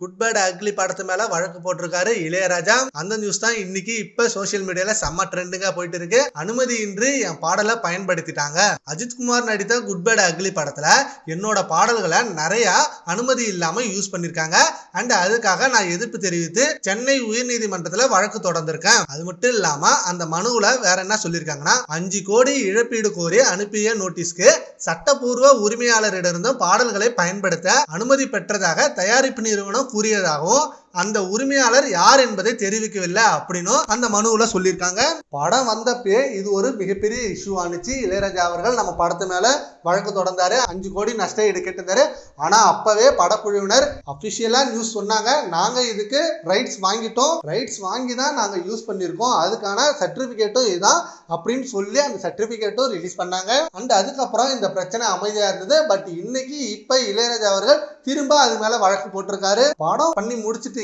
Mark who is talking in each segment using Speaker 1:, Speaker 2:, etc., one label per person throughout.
Speaker 1: Good bad ugly படத்து மேல வழக்கு போட்டிருக்காரு இளையராஜா. அந்த நியூஸ் தான் இன்னைக்கு இப்ப சோஷியல் மீடியால செம்ம ட்ரெண்டுங்க போயிட்டு இருக்கு. அனுமதியின்றி என் பாடலை பயன்படுத்திட்டாங்க. அஜித் குமார் நடித்த குட் பேட் அக்லி படத்துல என்னோட பாடல்களை நிறைய அனுமதி இல்லாம யூஸ் பண்ணிருக்காங்க. அண்ட் அதுக்காக நான் எதிர்ப்பு தெரிவித்து சென்னை உயர்நீதிமன்றத்துல வழக்கு தொடர்ந்திருக்கேன். அது மட்டும் இல்லாம அந்த மனுவுல வேற என்ன சொல்லியிருக்காங்கன்னா அஞ்சு கோடி இழப்பீடு கோரி அனுப்பிய நோட்டீஸ்க்கு சட்டப்பூர்வ உரிமையாளரிடமிருந்தும் பாடல்களை பயன்படுத்த அனுமதி பெற்றதாக தயாரிப்பு நிறுவனம் கூறியதாகவோ அந்த உரிமையாளர் யார் என்பதை தெரிவிக்கவில்லை அப்படின்னும் அந்த மனுவில் சொல்லியிருக்காங்க. படம் வந்தப்பே இது ஒரு மிகப்பெரிய இஷ்யூ ஆனிச்சு இளையராஜா அவர்கள் நம்ம படத்து மேலே வழக்கு தொடர்ந்தாரு. அஞ்சு கோடி நஷ்ட ஈடு கேட்டிருந்தாரு ஆனால் அப்பவே படக்குழுவினர் அஃபிஷியலாக நியூஸ் சொன்னாங்க. நாங்கள் இதுக்கு ரைட்ஸ் வாங்கிட்டோம். ரைட்ஸ் வாங்கி தான் நாங்கள் யூஸ் பண்ணியிருக்கோம். அதுக்கான சர்டிஃபிகேட்டும் இதுதான் அப்படின்னு சொல்லி அந்த சர்டிஃபிகேட்டும் ரிலீஸ் பண்ணாங்க. அண்ட் அதுக்கப்புறம் இந்த பிரச்சனை அமைதியாக இருந்தது. பட் இன்னைக்கு இப்போ இளையராஜா அவர்கள் திரும்ப அது மேலே வழக்கு போட்டிருக்காரு. படம் பண்ணி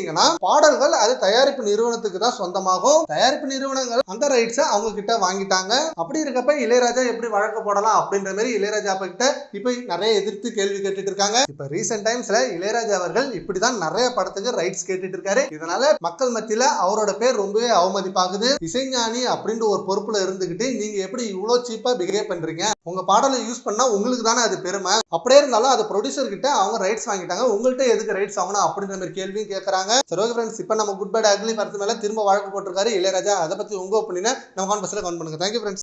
Speaker 1: முடிச்சிட்டீங்கன்னா பாடல்கள் அது தயாரிப்பு நிறுவனத்துக்கு தான் சொந்தமாகும். தயாரிப்பு நிறுவனங்கள் அந்த ரைட்ஸை அவங்க கிட்ட வாங்கிட்டாங்க. அப்படி இருக்கப்ப இளையராஜா எப்படி வழக்கு போடலாம் அப்படின்ற மாதிரி இளையராஜா கிட்ட இப்ப நிறைய எதிர்த்து கேள்வி கேட்டுட்டு இருக்காங்க. இப்ப ரீசெண்ட் டைம்ஸ்ல இளையராஜா அவர்கள் இப்படிதான் நிறைய படத்துக்கு ரைட்ஸ் கேட்டுட்டு இருக்காரு. இதனால மக்கள் மத்தியில அவரோட பேர் ரொம்பவே அவமதிப்பாகுது. இசைஞானி அப்படின்ற ஒரு பொறுப்புல இருந்துகிட்டு நீங்க எப்படி இவ்வளவு சீப்பா பிஹேவ் பண்றீங்க? உங்க பாடலை யூஸ் பண்ணா உங்களுக்கு தானே அது பெருமை. அப்படியே இருந்தாலும் அது ப்ரொடியூசர் கிட்ட அவங்க ரைட்ஸ் வாங்கிட்டாங்க. உங்கள்கிட்ட எதுக்கு ரைட்ஸ் ஆகணும் அப்படின்ற மாதிரி கேள்வியும் கேட்கறாங்க சரி ஓகே ஃப்ரெண்ட்ஸ் இப்போ நம்ம குட் பை அக்லி படத்து மேல திரும்ப வழக்கு போட்டிருக்காரு இளையராஜா. அதை பத்தி உங்க ஒப்பீனியனை நம்ம கான் கவுண்ட் பண்ணுங்க. Thank you friends